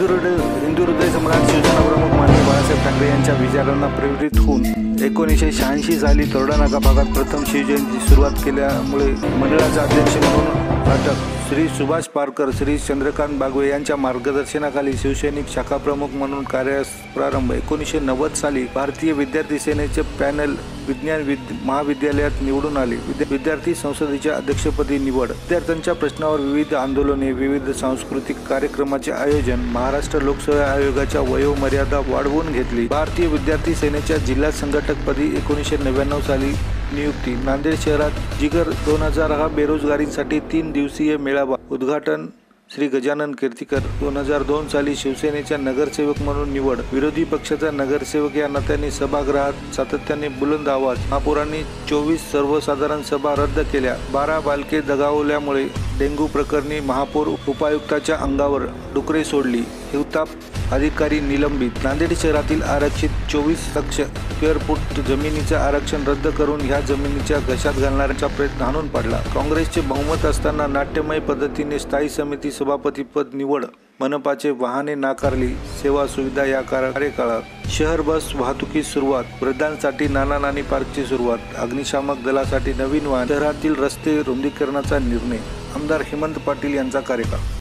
हिंदू हृदय हिंदू हृदय सम्राट शिवसेनाप्रमुख माननीय बाळासाहेब ठाकरे यांच्या विचारांना प्रेरित होऊन एकोणीसशे शहाऐंशी साली तोरडानाका भागात प्रथम शिवजयंती सुरुवात केल्यामुळे मंडळाचा अध्यक्ष म्हणून अटक. श्री सुभाष पारकर श्री चंद्रकांत बागवे यांच्या मार्गदर्शनाखाली शिवसैनिक शाखा प्रमुख म्हणून कार्यास प्रारंभ. एकोणीसशे नव्वद साली भारतीय विद्यार्थी सेनेचे पॅनल विज्ञान विद महाविद्यालयात निवडून आले. विद्यार्थी संसदेच्या अध्यक्षपदी निवड. विद्यार्थ्यांच्या प्रश्नावर विविध आंदोलने विविध सांस्कृतिक कार्यक्रमाचे आयोजन महाराष्ट्र लोकसेवा आयोगाच्या वयोमर्यादा वाढवून घेतली. भारतीय विद्यार्थी सेनेच्या जिल्हा संघटकपदी एकोणीसशे नव्याण्णव साली नियुक्ती. नांदेड शहरात जिगर दोन हजार हा बेरोजगारीसाठी तीन दिवसीय मेळावा उद्घाटन श्री गजानन कीर्तीकर दोन हजार दोन साली शिवसेनेच्या नगरसेवक म्हणून निवड. विरोधी पक्षाचा नगरसेवक या नात्याने सभागृहात सातत्याने बुलंद आवाज. महापौरांनी चोवीस सर्वसाधारण सभा रद्द केल्या. बारा बालके दगावल्यामुळे डेंग्यू प्रकरणी महापौर उपायुक्ताच्या अंगावर डुकरे सोडली. हिवताप अधिकारी निलंबित. नांदेड शहरातील आरक्षित चोवीस लक्ष स्क्वेअर फूट जमिनीचे आरक्षण रद्द करून ह्या जमिनीच्या घशात घालणाऱ्याचा प्रयत्न हाणून पाडला. काँग्रेसचे बहुमत असताना नाट्यमय पद्धतीने स्थायी समिती सभापती पद निवड. मनपाचे वाहने नाकारली. सेवा सुविधा या कार्यकाळात शहर बस वाहतुकीस सुरुवात. वृद्धांसाठी नाना नानी पार्कची सुरुवात. अग्निशामक दलासाठी नवीन वाहन. शहरातील रस्ते रुंदीकरणाचा निर्णय. आमदार हेमंत पाटील यांचा कार्यकाळ.